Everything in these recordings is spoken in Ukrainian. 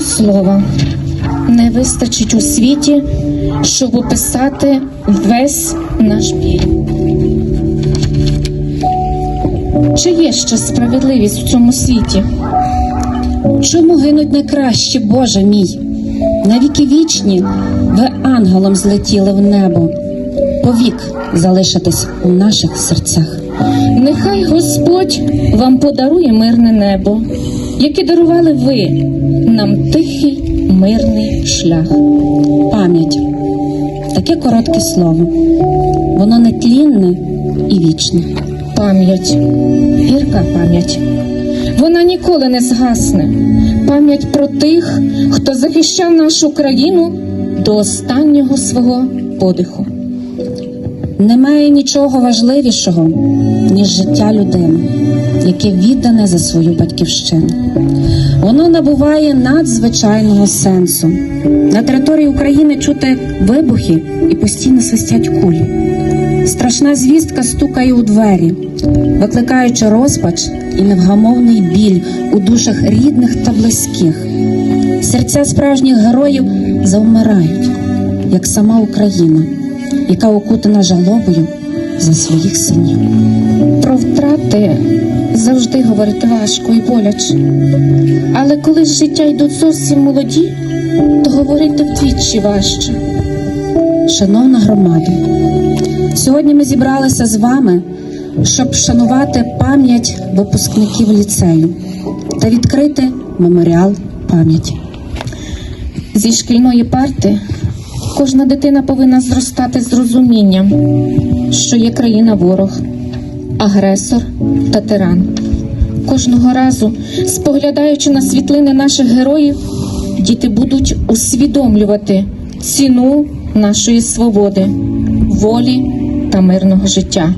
слова не вистачить у світі, щоб описати весь наш біль. Чи є ще справедливість в цьому світі? Чому гинуть найкращі, Боже мій? Навіки вічні ви ангелом злетіли в небо, повік залишитись у наших серцях. Нехай Господь вам подарує мирне небо, яке дарували ви нам тихий мирний шлях. Пам'ять таке коротке слово, воно нетлінне і вічне. Пам'ять, гірка пам'ять. Вона ніколи не згасне. Пам'ять про тих, хто захищав нашу країну до останнього свого подиху. Немає нічого важливішого, ніж життя людини, яке віддане за свою батьківщину. Воно набуває надзвичайного сенсу. На території України чути вибухи і постійно свистять кулі. Страшна звістка стукає у двері, викликаючи розпач і невгамовний біль у душах рідних та близьких. Серця справжніх героїв завмирають, як сама Україна, яка окутана жалобою за своїх синів. Про втрати завжди говорити важко і боляче. Але коли з життя йдуть зовсім молоді, то говорити вдвічі важче. Шановна громада, сьогодні ми зібралися з вами, щоб вшанувати пам'ять випускників ліцею та відкрити меморіал пам'яті. Зі шкільної парти кожна дитина повинна зростати з розумінням, що є країна ворог, агресор та тиран. Кожного разу, споглядаючи на світлини наших героїв, діти будуть усвідомлювати ціну нашої свободи, волі та мирного життя.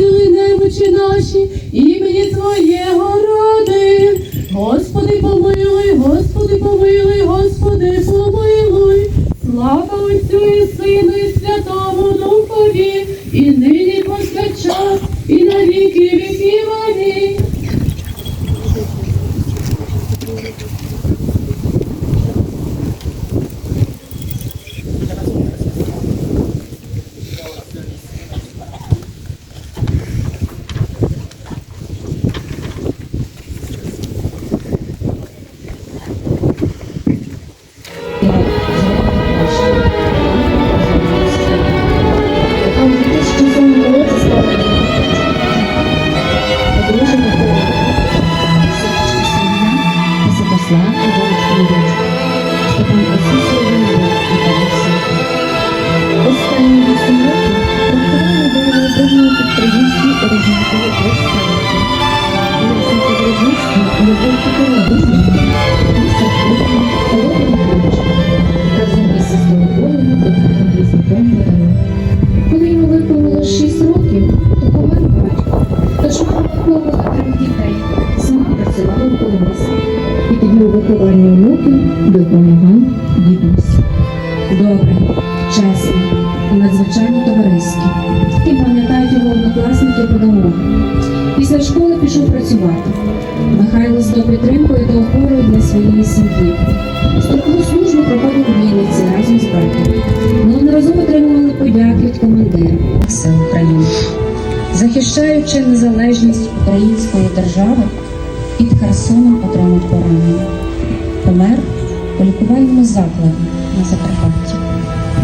Посвяти немочі наші, імені Твоєго ради. Господи, помилуй, Господи, помилуй, Господи, помилуй. Слава Після школи пішов працювати. Михайло став підтримкою та опорою для своєї сім'ї. Строкову службу проходив у Вінниці разом з братом. Неодноразово отримували подяки від командира сил України. Захищаючи незалежність української держави, під Херсоном отримав поранення. Помер у лікувальному закладі на Закарпатті.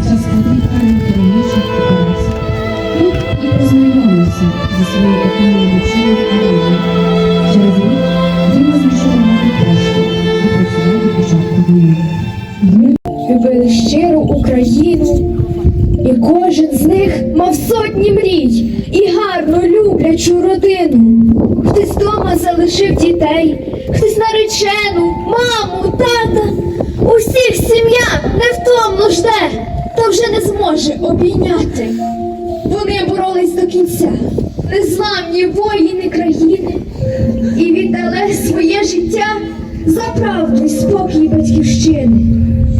Час потрібно керівничих операцій. Тут і познайомився війни. любили щиру Україну, і кожен з них мав сотні мрій і гарну люблячу родину. Хтось вдома залишив дітей, хтось наречену, маму, тата. Усіх сім'я невтомно жде, та вже не зможе обійняти. Вони боролись до кінця, незламні воїни країни і віддали своє життя за правду і спокій батьківщини.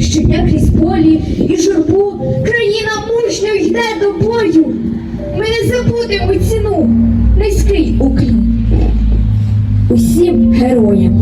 Щодня крізь полі і журбу країна мужньо йде до бою. Ми не забудемо ціну низький уклін. Усім героям.